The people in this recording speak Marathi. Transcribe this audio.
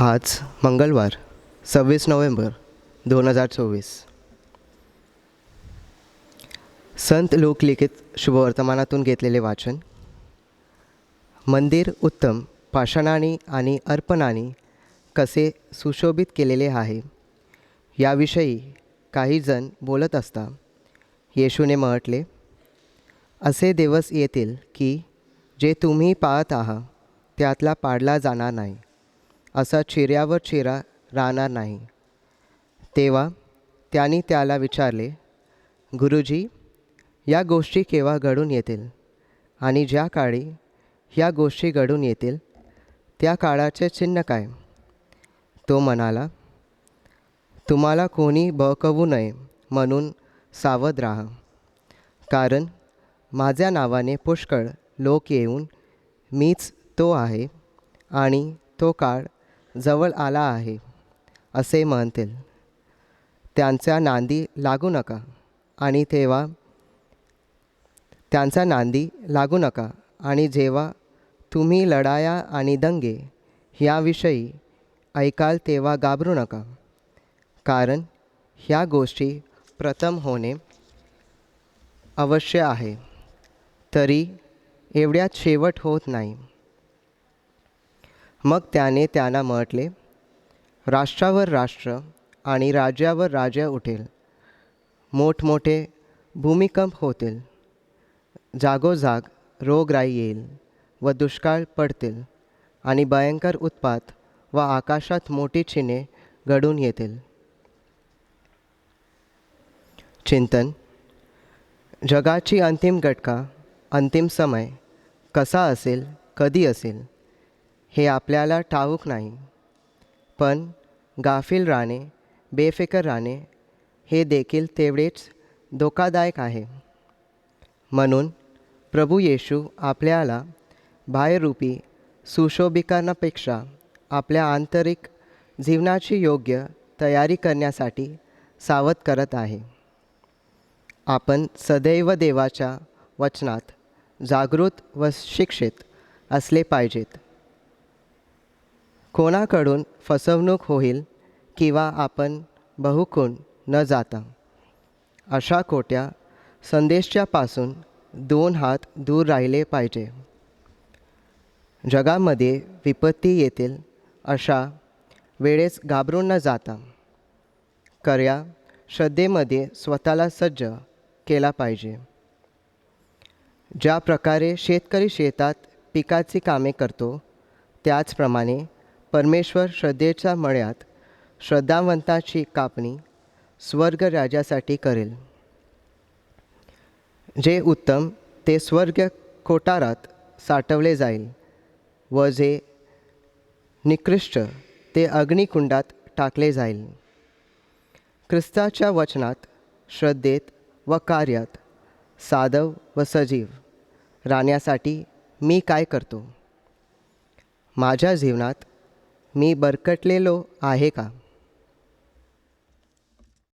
आज मंगळवार सव्वीस नोव्हेंबर दोन हजार चोवीस. संत लोकलिखित शुभवर्तमानातून घेतलेले वाचन मंदिर उत्तम पाषाणाने आणि अर्पणाने कसे सुशोभित केलेले आहे याविषयी काही जण बोलत असता येशूने म्हटले असे दिवस येतील की जे तुम्ही पाहत आहात त्यातला पाडला जाणार नाही. असा चिऱ्यावर चिरा राहणार नाही. तेव्हा त्यांनी त्याला विचारले गुरुजी या गोष्टी केव्हा घडून येतील? आणि ज्या काळी ह्या गोष्टी घडून येतील त्या काळाचे चिन्ह काय? तो म्हणाला तुम्हाला कोणी बळकवू नये म्हणून सावध राहा. कारण माझ्या नावाने पुष्कळ लोक येऊन मीच तो आहे आणि तो काळ जवळ आला आहे असे म्हणतील. त्यांच्या नांदी लागू नका आणि तेव्हा त्यांचा नांदी लागू नका आणि जेव्हा तुम्ही लढाया आणि दंगे ह्याविषयी ऐकाल तेव्हा घाबरू नका कारण ह्या गोष्टी प्रथम होणे अवश्य आहे तरी एवढ्यात शेवट होत नाही. मग त्याने त्यांना म्हटले राष्ट्रावर राष्ट्र आणि राज्यावर राज्य उठेल. मोठमोठे भूमिकंप होतील. जागोजाग रोगराई येईल व दुष्काळ पडतील आणि भयंकर उत्पात व आकाशात मोठी चिन्हे घडून येतील. चिंतन. जगाची अंतिम घटका अंतिम समय कसा असेल कधी असेल? हे आपल्याला ठाऊक नाही. पण गाफील राहणे बेफिकर राहणे हे देखील तेवढेच धोकादायक आहे. म्हणून प्रभू येशू आपल्याला बाह्यरूपी सुशोभिकरणापेक्षा आपल्या आंतरिक जीवनाची योग्य तयारी करण्यासाठी सावध करत आहे. आपण सदैव देवाच्या वचनात जागृत व शिक्षित असले पाहिजेत. कोणाकडून फसवणूक होईल किंवा आपण बहुकून न जाता. अशा खोट्या संदेशापासून दोन हात दूर राहिले पाहिजे. जगामध्ये विपत्ती येतील अशा वेळेस घाबरून न जाता. कर्या श्रद्धेमध्ये स्वतःला सज्ज केला पाहिजे. ज्या प्रकारे शेतकरी शेतात पिकाची कामे करतो त्याचप्रमाणे परमेश्वर श्रद्धेच्या मळ्यात श्रद्धावंताची कापणी स्वर्ग राजासाठी करेल. जे उत्तम ते स्वर्ग कोठारात साठवले जाईल व जे निकृष्ट ते अग्निकुंडात टाकले जाईल. ख्रिस्ताच्या वचनात श्रद्धेत व कार्यात साधव व सजीव राहण्यासाठी मी काय करतो? माझ्या जीवनात मी बरकटलेलो आहे का?